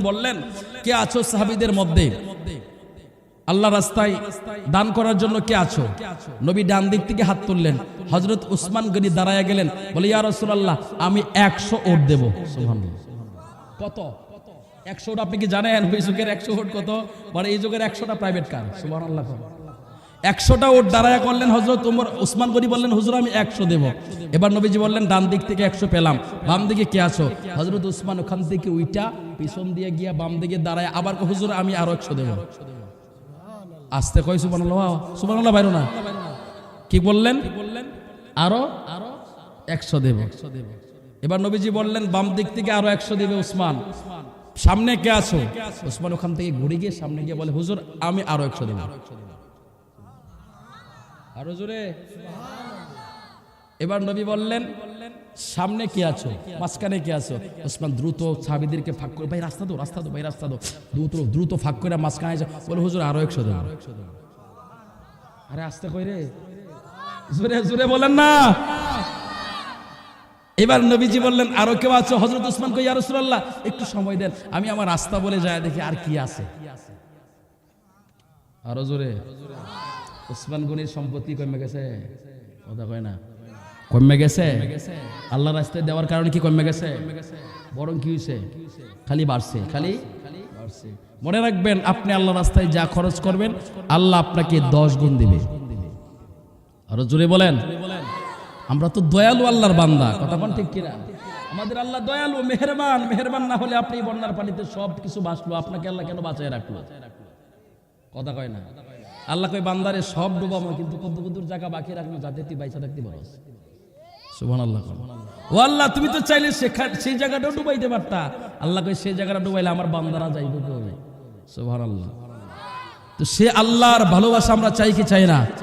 বললেন, কে আছো সাহাবিদের মধ্যে? আল্লাহ রাস্তায় দান করার জন্য কে আছো? নবী ডান দিক থেকে হাত তুললেন। হজরত উসমান গনি দাঁড়ায় গেলেন, বলে, ইয়া রাসূলুল্লাহ, আমি একশো ওট দেবো। কত? একশো ওট আপনি কি জানেন? ওই যুগের একশো ওট কত? মানে এই যুগের একশোটা প্রাইভেট কার সুবহানাল্লাহ। একশোটা ওট দাঁড়ায় করলেন হজরত উমর উসমান গনি বললেন, হুজুর, আমি একশো দেব। এবার নবীজি বললেন, ডান দিক থেকে একশো পেলাম, বাম দিকে কে আছো? হজরত উসমান ওখান থেকে উইটা পিছন দিয়ে গিয়া বাম দিকে দাঁড়ায়, আবার হুজুর, আমি আরও একশো দেব। আসতে কয়, সুবহানাল্লাহ সুবহানাল্লাহ, বাইরো না। কি বললেন? আরও আরও একশো দেব। এবার নবীজি বললেন, বাম দিক থেকে আরও একশো দেবে উসমান। সামনে কে আছো? উসমান ওখান থেকে ঘুরে গিয়ে সামনে গিয়ে বলে, হুজুর, আমি আরও একশো দেব। আরও জোরে। এবার নবী বললেন, সামনে কি আছো? মাঝখানে কি আছো? ওসমান দ্রুত সাহাবিদেরকে ফাঁক করে, ভাই, রাস্তা দো রাস্তা দো ভাই, রাস্তা দো দ্রুত দ্রুত ফাঁক করে মাঝখানে এসে বলে, হুজুর, আরও একশো দেবো আরে, আসতে কই রে? জোরে জোরে বলেন না। এবার নবীজি বললেন, আরও কেউ আছো? হজরত উসমান কই? ইয়া রাসূলুল্লাহ, একটু সময় দেন, আমি আমার রাস্তা বলে যায়, দেখি আর কি আছে। আরও জোরে। উসমান গনির সম্পত্তি কমে গেছে? কথা কয় না। কমে গেছে? আল্লাহ রাস্তায় দেওয়ার কারণে কি কমে গেছে? বরং কি হয়েছে খালি বাড়ছে খালি বাড়ছে। মনে রাখবেন, আপনি আল্লাহ রাস্তায় যা খরচ করবেন, আল্লাহ আপনাকে দশ গুণ দিবে। আরও জোরে বলেন। আমরা তো দয়ালু আল্লাহর বান্দা, কথা বল ঠিক কিনা? আমাদের আল্লাহ দয়ালু, মেহেরবান। মেহেরবান না হলে আপনি বন্যার পানিতে সব কিছু বাঁচলো আপনাকে আল্লাহ কেন বাঁচায় রাখল? কথা কয় না। আল্লাহ কই বান্দারে সব ডুবামো কিন্তু কত কতদূর জায়গা বাকি রাখব যাতে তুই বাইসা থাকতে পারস। সুবহান আল্লাহ ও আল্লাহ, তুমি তো চাইলে সেখানে সেই জায়গাটাও ডুবাইতে পারতা। আল্লাহ কই সেই জায়গাটা ডুবাইলে আমার বান্দারা যাইবে কবে? সুবহান আল্লাহ তো সে আল্লাহর ভালোবাসা আমরা চাই কি চাই না?